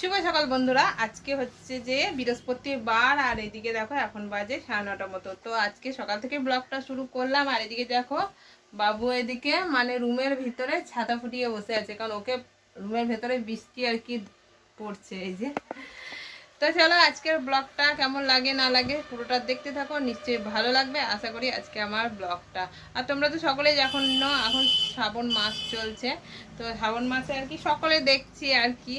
শুভ সকাল বন্ধুরা। আজকে হচ্ছে যে বৃহস্পতিবার, আর এদিকে দেখো এখন বাজে সাড়ে নটা মতো। তো আজকে সকাল থেকে ব্লগটা শুরু করলাম, আর এদিকে দেখো বাবু এদিকে মানে রুমের ভিতরে ছাতা ফুটিয়ে বসে আছে। কারণ ওকে রুমের ভেতরে বৃষ্টি আর কি পড়ছে, এই যে। তো চলো আজকের ব্লগটা কেমন লাগে, না লাগে পুরোটা দেখতে থাকো, নিশ্চয়ই ভালো লাগবে। আশা করি আজকে আমার ব্লগটা। আর তোমরা তো সকলেই এখন ন এখন শ্রাবণ মাস চলছে, তো শ্রাবণ মাসে আর কি সকলে দেখছি আর কি।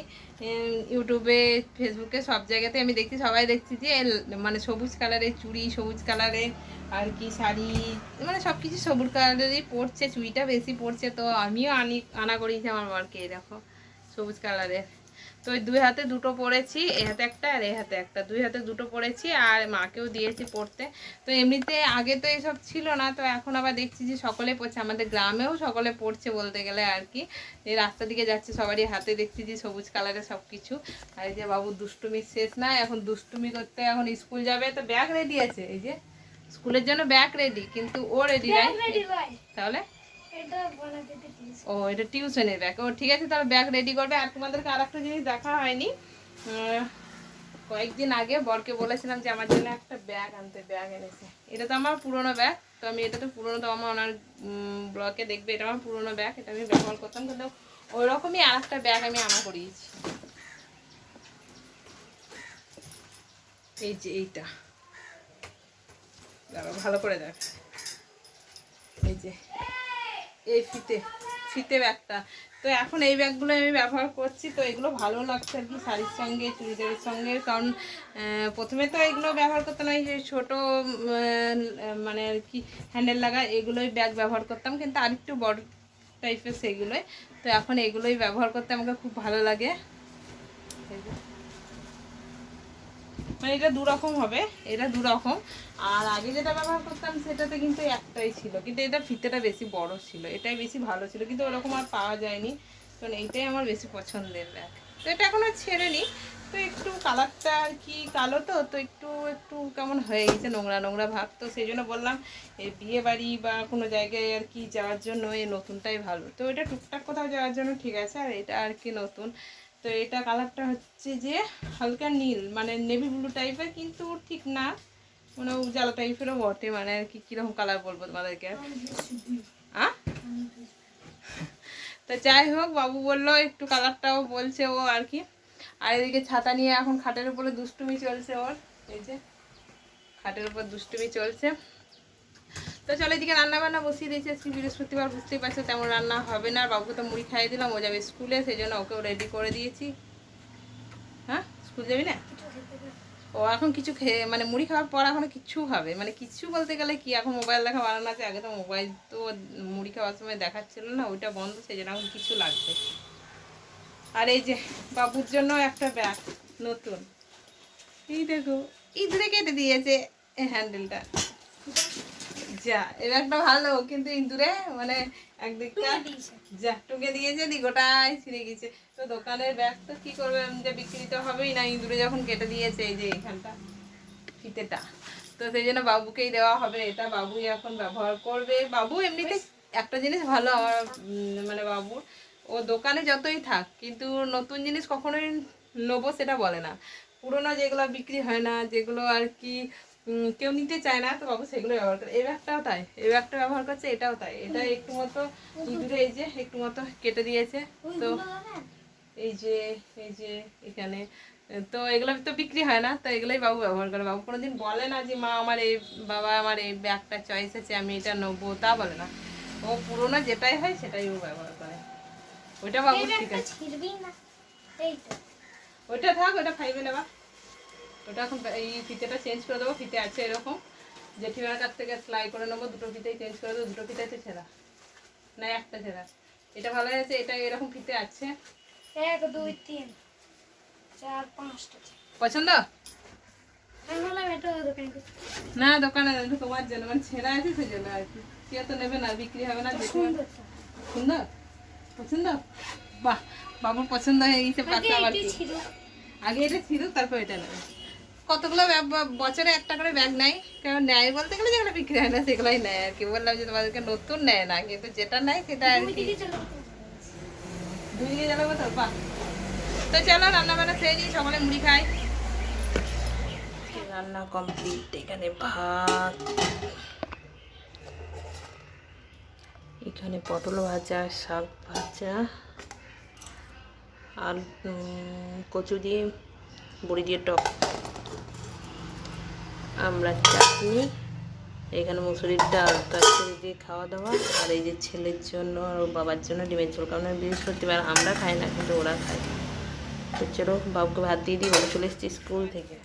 ইউটিউবে, ফেসবুকে সব জায়গাতে আমি দেখছি, সবাই দেখছি যে মানে সবুজ কালারের চুড়ি, সবুজ কালারের আর কি শাড়ি মানে সব কিছু সবুজ কালারেরই পড়ছে চুড়িটা বেশি পড়ছে তো আমিও আনি, আনা করিয়েছি আমার বরকে দেখো, সবুজ কালারের। তো ওই দুই হাতে দুটো পড়েছি এ হাতে একটা আর এ হাতে একটা। দুই হাতে দুটো পড়েছি আর মাকেও দিয়েছি পড়তে তো এমনিতে আগে তো এইসব ছিল না তো এখন আবার দেখছি যে সকলে পড়ছে আমাদের গ্রামেও সকলে পড়ছে বলতে গেলে আর কি। এই রাস্তা দিকে যাচ্ছে সবারই হাতে দেখছি যে সবুজ কালারের সব কিছু। আর এই যে বাবু দুষ্টুমি শেষ না এখন দুষ্টুমি করতে এখন স্কুল যাবে তো ব্যাগ রেডি আছে এই যে। স্কুলের জন্য ব্যাগ রেডি কিন্তু ও রেডি নাই তাহলে? ও এটা টিউশনের ব্যাগ ও ঠিক আছে তাহলে ব্যাগ রেডি করবে। আর তোমাদেরকে আর একটা জিনিস দেখা হয়নি। কয়েকদিন আগে বরকে বলেছিলাম যে আমার জন্য একটা ব্যাগ আনতে ব্যাগ এনেছে। এটা তো আমার পুরনো ব্যাগ তো আমি এটা তো পুরনো তো আমার ওনার ব্লকে দেখবে এটা আমার পুরনো ব্যাগ এটা আমি ব্যবহার করতাম কিন্তু ওই রকমই আর একটা ব্যাগ আমি আনা করিয়েছি। এই যে এইটা। দাঁড়াও, ভালো করে দেখ। এই যে এই ফিতে। ফিতে ব্যাগটা। তো এখন এই ব্যাগগুলো আমি ব্যবহার করছি, তো এগুলো ভালো লাগছে আর কি শাড়ির সঙ্গে, চুড়িদারের সঙ্গে, কারণ প্রথমে তো এগুলো ব্যবহার করতাম এই যে ছোটো মানে আর কি হ্যান্ডেল লাগা, এগুলোই ব্যাগ ব্যবহার করতাম, কিন্তু আর একটু বড় টাইপের সেগুলোই। তো এখন এগুলোই ব্যবহার করতে আমাকে খুব ভালো লাগে। মানে এটা দু রকম হবে, এটা দু রকম আর আগে যেটা ব্যবহার করতাম, সেটাতে কিন্তু একটাই ছিল। কিন্তু এটা ফিতেটা বেশি বড় ছিল, এটাই বেশি ভালো ছিল, কিন্তু ওরকম আর পাওয়া যায়নি। কারণ এইটাই আমার বেশি পছন্দের ব্যাগ। তো এটা এখন আর ছেড়ে নি। তো একটু কালারটা আর কি কালো তো তো একটু একটু কেমন হয়ে গেছে নোংরা নোংরা ভাব। তো সেই জন্য বললাম, এই বিয়ে বাড়ি বা কোনো জায়গায় আর কি যাওয়ার জন্য এই নতুনটাই ভালো। তো এটা টুকটাক কোথাও যাওয়ার জন্য ঠিক আছে, আর এটা আর কি নতুন। তো এটা কালারটা হচ্ছে যে হালকা নীল মানে নেভি ব্লু টাইপের কিন্তু ঠিক না। মানে উজালা টাইপেরও বটে মানে আর কি কীরকম কালার বলব তোমাদেরকে? তো যাই হোক, বাবু বলল একটু কালারটাও বলছে ও আর কি। আর এদিকে ছাতা নিয়ে এখন খাটের উপরে দুষ্টুমি চলছে ওর, এই যে। খাটের উপর দুষ্টুমি চলছে। তো চলো এদিকে রান্না বান্না বসিয়ে দিয়েছি। আজকে বৃহস্পতিবার বুঝতেই পারছ তেমন রান্না হবে না। আর বাবুকে তো মুড়ি খাইয়ে দিলাম ও যাবে স্কুলে সেই জন্য ওকেও রেডি করে দিয়েছি। হ্যাঁ? স্কুল যাবি না? ও এখন কিছু খেয়ে মানে মুড়ি খাওয়ার পর এখনও কিচ্ছু হবে মানে কিছু বলতে গেলে কি এখন মোবাইল দেখা বানানো আছে আগে তো মোবাইল তো মুড়ি খাওয়ার সময় দেখাচ্ছিল না ওইটা বন্ধ সেই জন্য এখন কিছু লাগবে। আর এই যে বাবুর জন্য একটা ব্যাগ নতুন। এই দেখো ইঁদুরে কেটে দিয়েছে এই হ্যান্ডেলটা যা এই ব্যাগটা ভালো কিন্তু ইঁদুরে মানে একদিকটা যা টুকে দিয়েছে দি গোটাই ছিঁড়ে গেছে। তো দোকানের ব্যাগ তো কি করবে যে বিক্রি তো হবেই না ইঁদুরে যখন কেটে দিয়েছে এই যে এইখানটা ফিতেটা। তো সেই জন্য বাবুকেই দেওয়া হবে এটা বাবুই এখন ব্যবহার করবে। বাবু এমনিতে একটা জিনিস ভালো আমার মানে বাবু ও দোকানে যতই থাক কিন্তু নতুন জিনিস কখনোই নেব সেটা বলে না। পুরোনো যেগুলো বিক্রি হয় না যেগুলো আর কি কেউ নিতে চায় না তো বাবু সেগুলো ব্যবহার করে। এই ব্যাগটাও তাই এই ব্যাগটা ব্যবহার করছে এটাও তাই। এটা একটু মতো ইঁদুরে এই যে একটু মতো কেটে দিয়েছে। তো এই যে এই যে এখানে তো এগুলো তো বিক্রি হয় না তো এগুলোই বাবু ব্যবহার করে। বাবু কোনোদিন বলে না যে মা আমার এই বাবা আমার এই ব্যাগটা চয়েস আছে আমি এটা নেব তা বলে না। ও পুরোনো যেটাই হয় সেটাই ও ব্যবহার করে। ওইটা বাবু ঠিক আছে। ওইটা থাক ওটা ফাইভে নেবা। ওটা এখন এই ফিতেটা চেঞ্জ করে দেবো। ফিতে আছে এরকম। জেঠিমার কাছ থেকে সেলাই করে নেব। দুটো ফিতেই চেঞ্জ করে দেবো। দুটো ফিতে আছে ছেঁড়া। না একটা ছেঁড়া। এটা ভালো হয়েছে? এটা এরকম ফিতে আছে? এক দুই তিন চার পাঁচটা পছন্দ? না দোকানে তোমার জন্য। মানে ছেঁড়া আছে সেই জন্য আর কি। কেউ তো নেবে না বিক্রি হবে না সুন্দর সুন্দর? পছন্দ? বাহ বাবুর পছন্দ হয়ে গেছে আগে পাতা আবার এটি কি ছিল। আগে এটা ছিল তারপর এটা নেবে। কতগুলো বছরে একটা করে ব্যাগ নেয়? কারণ নেয় বলতে গেলে যেগুলো বিক্রি হয় না, সেগুলোই নেয় আর কি। বললাম যে তোমাদেরকে নতুন নেয় না, কিন্তু যেটা নেয় সেটা আর কি। চলো জ্বালাবো তো চলো রান্না বান্না খেয়ে নিই, সকালে মুড়ি খাই। রান্না কমপ্লিট এখানে ভাত। এখানে পটল ভাজা, শাক ভাজা আর কচু দিয়ে, বড়ি দিয়ে টক। আমরা চাটনি, এখানে মুসুরির ডাল, তরকারি দিয়ে খাওয়া দাওয়া আর এই যে ছেলের জন্য আর বাবার জন্য ডিমের ঝোল কারণ বৃহস্পতিবার, আমরা খাই না, কিন্তু ওরা খায়। তো চলো বাবুকে ভাত দিয়ে দিই চলে এসেছি স্কুল থেকে।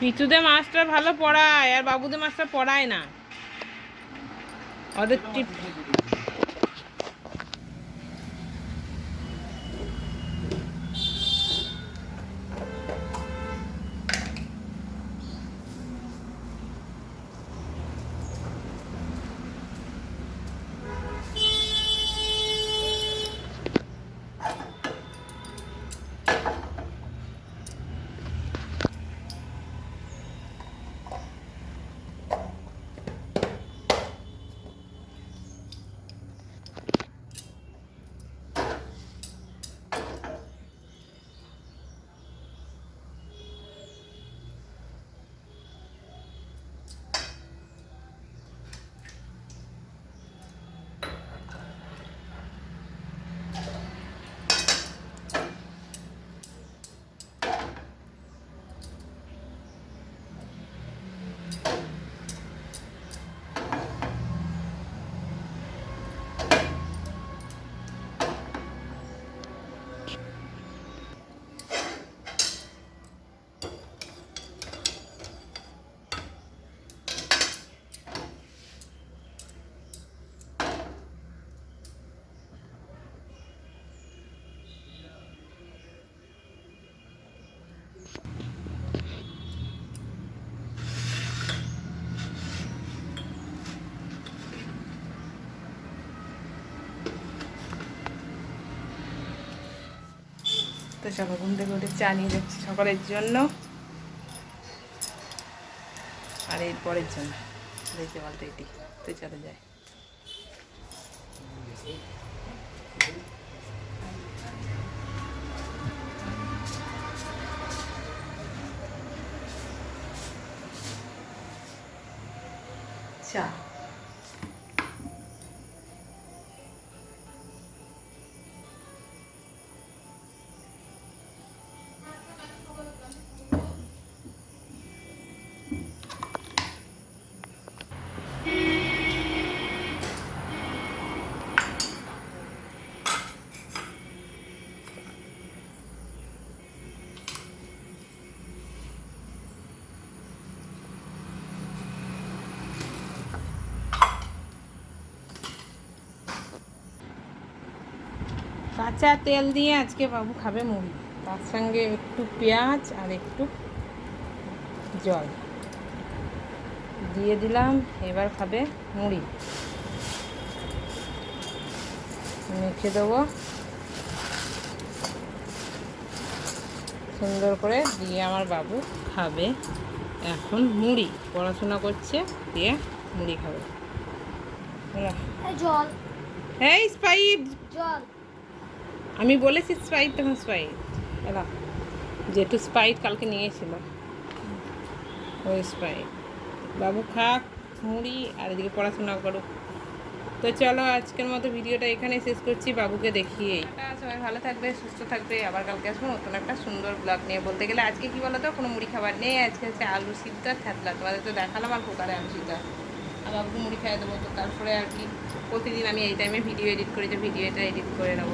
পিতুদের মাস্টার ভালো পড়ায় আর বাবুদের মাছটা পড়ায় না। ওদের টিপ তো সকাল ঘুম থেকে উঠে চা নিয়ে যাচ্ছি সকালের জন্য। আর এর পরের জন্য। দেখতে বলতে এটি। তো চলে যায় চা। কাঁচা তেল দিয়ে আজকে বাবু খাবে মুড়ি। তার সঙ্গে একটু পেঁয়াজ আর একটু জল। দিয়ে দিলাম এবার খাবে মুড়ি। মেখে দেবো। সুন্দর করে দিয়ে আমার বাবু খাবে। এখন মুড়ি। পড়াশোনা করছে দিয়ে মুড়ি খাবে। এই জল। এই স্পাইট। জল। আমি বলেছি স্প্রাইট তখন স্প্রাইট এলা যেটু স্প্রাইট কালকে নিয়েছিল ওই স্প্রাইট বাবু খাক, মুড়ি, আর এদিকে পড়াশোনা করুক। তো চলো আজকের মতো ভিডিওটা এখানে শেষ করছি, বাবুকে দেখিয়ে। সবাই ভালো থাকবে, সুস্থ থাকবে। আবার কালকে আসব নতুন একটা সুন্দর ব্লগ নিয়ে। বলতে গেলে আজকে কি বলো তো কোনো মুড়ি খাবার নেই। আজকে হচ্ছে আলু সিদ্ধ আর থাকলা তোমাদের তো দেখালাম আর কুকারে আলু সিদ্ধ। আর বাবুকে মুড়ি খাইয়ে দেবো, তো তারপরে আর কি। প্রতিদিন আমি এই টাইমে ভিডিও এডিট করি, যে ভিডিওটা এডিট করে নেব।